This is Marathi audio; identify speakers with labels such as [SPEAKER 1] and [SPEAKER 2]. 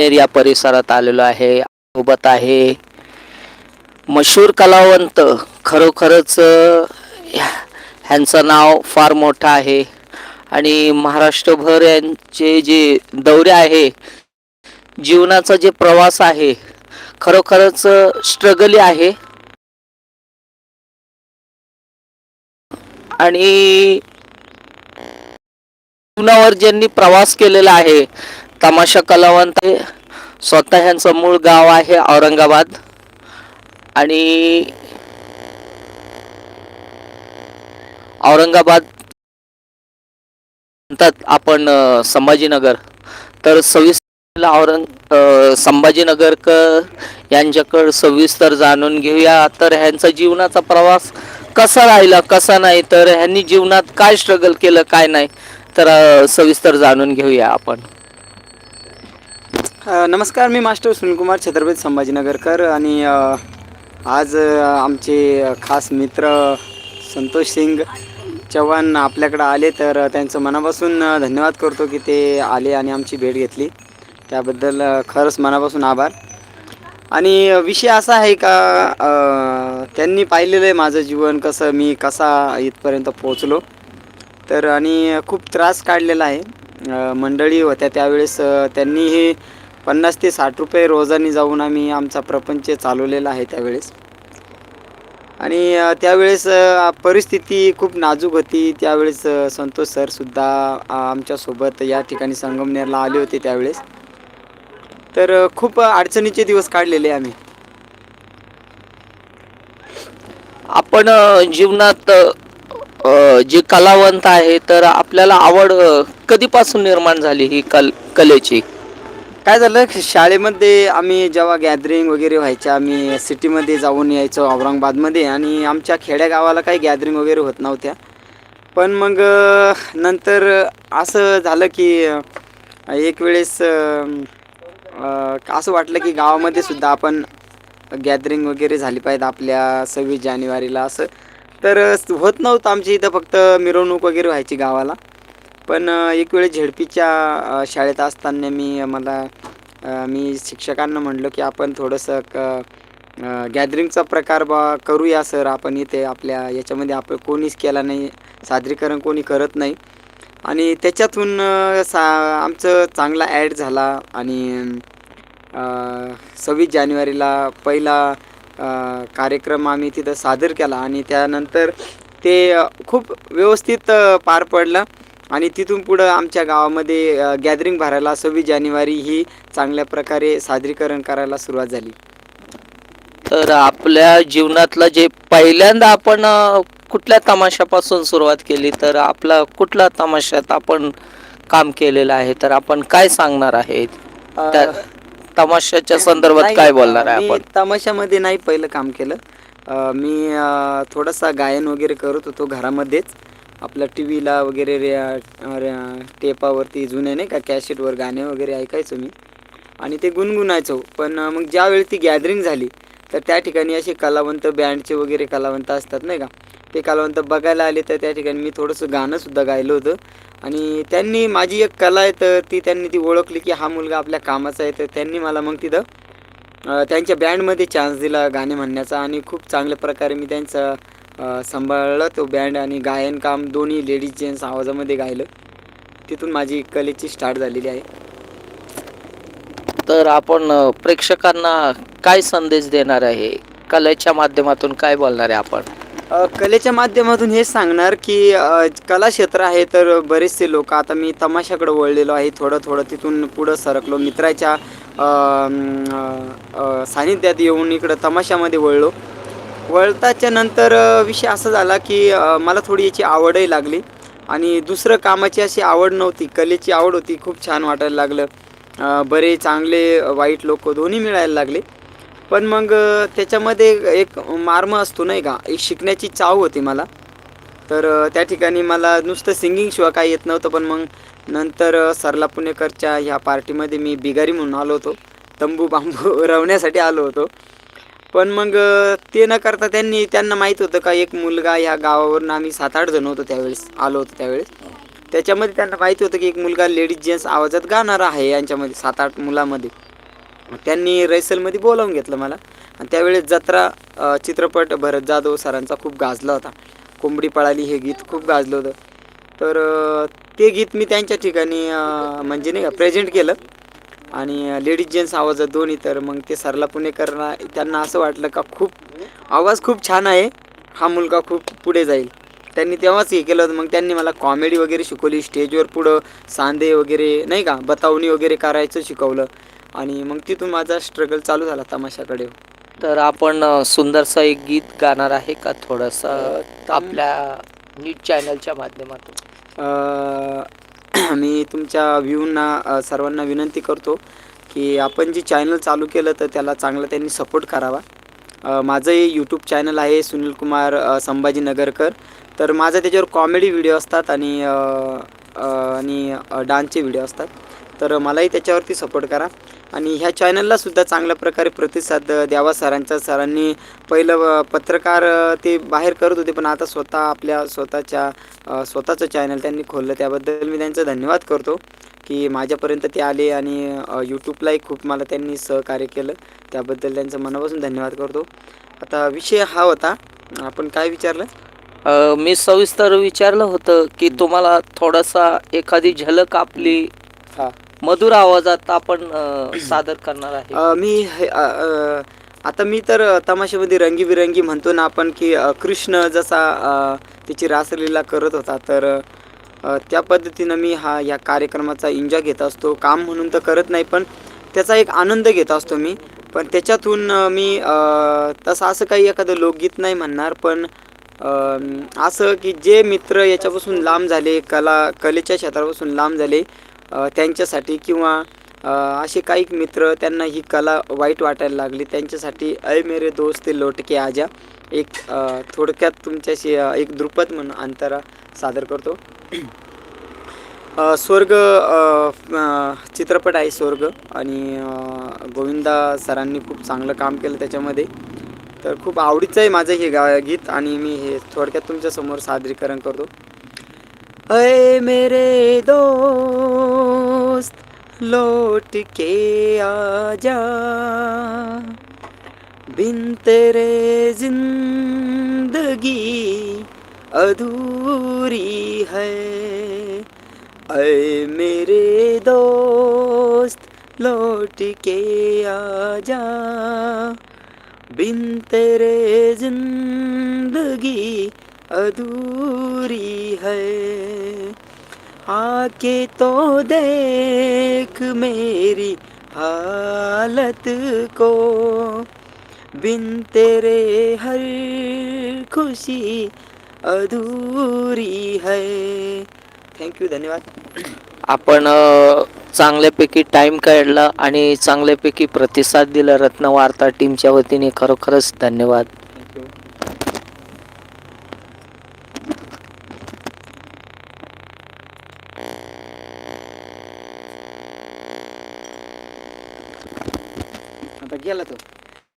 [SPEAKER 1] या परिसरात आलेलो आहे. सोबत आहे मशहूर कलावंत. खरोखरच ह्यांचं नाव फार मोठं आहे. आणि महाराष्ट्रभर यांचे जे दौरे आहे जीवनाचा जे प्रवास आहे खरोखरच स्ट्रगल आहे. आणि जीवनावर ज्यांनी प्रवास केलेला आहे तमाशा कलावंत आहे. स्वतः ह्यांचं मूळ गाव आहे औरंगाबाद. आणि औरंगाबाद म्हणतात आपण संभाजीनगर. तर सविस्तर औरंग संभाजीनगरकर यांच्याकडं सविस्तर जाणून घेऊया. तर ह्यांचा जीवनाचा प्रवास कसा राहिला कसा नाही तर ह्यांनी जीवनात काय स्ट्रगल केलं काय नाही तर सविस्तर जाणून घेऊया आपण.
[SPEAKER 2] नमस्कार मी मास्टर सुनीलकुमार छत्रपती संभाजीनगरकर आणि आज आमचे खास मित्र संतोष सिंग चव्हाण आपल्याकडं आले तर त्यांचं मनापासून धन्यवाद करतो की ते आले आणि आमची भेट घेतली. त्याबद्दल खरंच मनापासून आभार. आणि विषय असा आहे का त्यांनी पाहिलेलं आहे माझं जीवन कसं मी कसा इथपर्यंत पोहोचलो. तर आणि खूप त्रास काढलेला आहे. मंडळी होत्या त्यावेळेस त्यांनी हे पन्नास ते साठ रुपये रोजानी जाऊन आम्ही आमचा प्रपंच चालवलेला आहे त्यावेळेस. आणि त्यावेळेस परिस्थिती खूप नाजूक होती. त्यावेळेस संतोष सरसुद्धा आमच्यासोबत या ठिकाणी संगमनेरला आले होते त्यावेळेस. तर खूप अडचणीचे दिवस काढलेले आम्ही.
[SPEAKER 1] आपण जीवनात जे कलावंत आहे तर आपल्याला आवड कधीपासून निर्माण झाली ही कल कलेची?
[SPEAKER 2] काय झालं? शाळेमध्ये आम्ही जेव्हा गॅदरिंग वगैरे व्हायच्या आम्ही सिटीमध्ये जाऊन यायचो औरंगाबादमध्ये. आणि आमच्या खेड्यागावाला काही गॅदरिंग वगैरे होत नव्हत्या. पण मग नंतर असं झालं की एक वेळेस असं वाटलं की गावामध्ये सुद्धा आपण गॅदरिंग वगैरे झाली पाहिजे आपल्या सव्वीस जानेवारीला असं. तर होत नव्हतं आमच्या इथं फक्त मिरवणूक वगैरे व्हायची गावाला. पण एक वेळ झेडपीच्या शाळेत असताना मी मला मी शिक्षकांना म्हटलं की आपण थोडंसं क गॅदरिंगचा प्रकार बा करूया सर आपण इथे आपल्या याच्यामध्ये. आपण कोणीच केला नाही सादरीकरण कोणी करत नाही. आणि त्याच्यातून सा आमचं चांगला ॲड झाला आणि सव्वीस जानेवारीला पहिला कार्यक्रम आम्ही तिथं सादर केला आणि त्यानंतर ते खूप व्यवस्थित पार पडलं. आणि तिथून पुढं आमच्या गावामध्ये गॅदरिंग भरायला सव्वीस जानेवारी ही चांगल्या प्रकारे सादरीकरण करायला सुरुवात झाली.
[SPEAKER 1] तर आपल्या जीवनातलं जे पहिल्यांदा आपण कुठल्या तमाशापासून सुरुवात केली तर आपला कुठल्या तमाशात आपण काम केलेलं आहे? तर आपण काय सांगणार आहे त्या
[SPEAKER 2] अ,
[SPEAKER 1] तमाशाच्या संदर्भात काय बोलणार आहे आपण?
[SPEAKER 2] तमाशामध्ये नाही पहिलं काम केलं. मी थोडासा गायन वगैरे करत होतो घरामध्येच. आपल्या टी व्हीला वगैरे रे टेपावरती जुने नाही का कॅसेटवर गाणे वगैरे ऐकायचो मी. आणि ते गुणगुणायचो. पण मग ज्यावेळी ती गॅदरिंग झाली तर त्या ठिकाणी असे कलावंत बँडचे वगैरे कलावंत असतात नाही का. ते कलावंत बघायला आले तर त्या ठिकाणी मी थोडंसं गाणंसुद्धा गायलं होतं. आणि त्यांनी माझी एक कला आहे तर ती त्यांनी ती ओळखली की हा मुलगा आपल्या कामाचा आहे तर त्यांनी मला मग तिथं त्यांच्या बँडमध्ये चान्स दिला गाणे म्हणण्याचा. आणि खूप चांगल्या प्रकारे मी त्यांचा सांभाळलं तो बँड आणि गायन काम दोन्ही लेडीज जेंट्स आवाजामध्ये गायलं. तिथून माझी कलेची स्टार्ट झालेली आहे.
[SPEAKER 1] तर आपण प्रेक्षकांना काय संदेश देणार आहे? कलेच्या माध्यमातून काय बोलणार आहे आपण?
[SPEAKER 2] अ, कलेच्या माध्यमातून हेच सांगणार की अ, कला क्षेत्र आहे तर बरेचसे लोक आता मी तमाशाकडे वळलेलो आहे थोडं थोडं तिथून पुढं सरकलो मित्राच्या अ, म, अ, सानिध्यात येऊन इकडं तमाशामध्ये वळलो. वळताच्या नंतर विषय असा झाला की मला थोडी याची आवडही लागली. आणि दुसरं कामाची अशी आवड नव्हती कलेची आवड होती खूप छान वाटायला लागलं. बरे चांगले वाईट लोक दोन्ही मिळायला लागले. पण मग त्याच्यामध्ये एक मार्म असतो नाही का एक शिकण्याची चाव होती मला. तर त्या ठिकाणी मला नुसतं सिंगिंग शिवाय काही येत नव्हतं पण मग नंतर सरला पुणेकरच्या ह्या पार्टीमध्ये मी बिगारी म्हणून आलो होतो. तंबू बांबू रवण्यासाठी आलो होतो. पण मग ते न करता त्यांनी त्यांना माहीत होतं का एक मुलगा ह्या गावावरून आम्ही सात आठ जण होतो त्यावेळेस आलो होतो त्यावेळेस. त्याच्यामध्ये त्यांना माहिती होतं की एक मुलगा लेडीज जेंट्स आवाजात गाणारा आहे यांच्यामध्ये सात आठ मुलामध्ये त्यांनी रैसलमध्ये बोलावून घेतलं मला. आणि त्यावेळेस जत्रा चित्रपट भरत जाधव सरांचा खूप गाजला होता. कोंबडी पळाली हे गीत खूप गाजलं होतं. तर ते गीत मी त्यांच्या ठिकाणी म्हणजे नाही का प्रेझेंट केलं. आणि लेडीज जेंट्स आवाजात दोन्ही तर मग ते सरला पुणेकरला त्यांना असं वाटलं का खूप आवाज खूप छान आहे हा मुलगा खूप पुढे जाईल. त्यांनी तेव्हाच हे केलं होतं मग त्यांनी मला कॉमेडी वगैरे शिकवली स्टेजवर पुढं सांधे वगैरे नाही का बतावणी वगैरे करायचं शिकवलं. आणि मग तिथून माझा स्ट्रगल चालू झाला तमाशाकडे.
[SPEAKER 1] तर आपण सुंदरसं एक गीत गाणार आहे का थोडंसं आपल्या न्यूज चॅनलच्या माध्यमातून?
[SPEAKER 2] मी तुमच्या व्ह्यूना सर्वांना विनंती करतो की आपण जे चॅनल चालू केलं तर त्याला चांगला त्यांनी सपोर्ट करावा. माझं हे यूट्यूब चॅनल आहे सुनील कुमार संभाजी नगरकर. तर माझं त्याच्यावर कॉमेडी व्हिडिओ असतात आणि आणि डान्सचे व्हिडिओ असतात. तर मलाही त्याच्यावरती सपोर्ट करा. आणि ह्या चॅनलला सुद्धा चांगल्या प्रकारे प्रतिसाद द्यावा सरांच्या सरांनी पहिलं पत्रकार ते बाहेर करत होते पण आता स्वतः आपल्या स्वतःच्या स्वतःचं चॅनल त्यांनी खोललं. त्याबद्दल मी त्यांचं धन्यवाद करतो की माझ्यापर्यंत ते आले आणि यूट्यूबलाही खूप मला त्यांनी सहकार्य केलं. त्याबद्दल त्यांचं मनापासून धन्यवाद करतो. आता विषय हा होता. आपण काय विचारलं?
[SPEAKER 1] अ, मी सविस्तर विचारलं होतं की तुम्हाला थोडासा एखादी झलक आपली
[SPEAKER 2] हा.
[SPEAKER 1] मधुर आवाजात आपण अ, सादर करणार आहे.
[SPEAKER 2] अ, मी हे, अ, अ, आता मी तर तमाशामध्ये रंगीबिरंगी म्हणतो ना आपण की अ, कृष्ण जसा अ, त्याची रासलीला करत होता तर अ, त्या पद्धतीनं मी हा या कार्यक्रमाचा एन्जॉय घेत असतो. काम म्हणून तर करत नाही पण त्याचा एक आनंद घेत असतो मी. पण त्याच्यातून अ, मी अ, तसं असं काही एखादं लोकगीत नाही म्हणणार पण अम, असं की जे मित्र याच्यापासून लांब झाले कला कलेच्या क्षेत्रापासून लांब झाले त्यांच्यासाठी किंवा असे काही मित्र त्यांना ही कला वाईट वाटायला लागली त्यांच्यासाठी अय मेरे दोस्त लोटके आजा एक थोडक्यात तुमच्याशी एक द्रुपद म्हणून अंतरा सादर करतो. स्वर्ग चित्रपट आहे स्वर्ग आणि गोविंदा सरांनी खूप चांगलं काम केलं त्याच्यामध्ये. तर खूप आवडीचं आहे माझं हे गा गीत आणि मी हे थोडक्यात तुमच्यासमोर सादरीकरण करतो. अय मेरे दोस्त लौट के आजा। बिन तेरे जिंदगी अधूरी है। अय मेरे दोस्त लौट के आजा। बिन तेरे जिंदगी अधूरी है। आके तो देख मेरी हालत को। बिन तेरे हर खुशी अधूरी है। थँक्यू धन्यवाद।
[SPEAKER 1] आपण चांगल्यापैकी टाईम काढला आणि चांगल्यापैकी प्रतिसाद दिला. रत्न वार्ता टीमच्या वतीने खरोखरच धन्यवाद.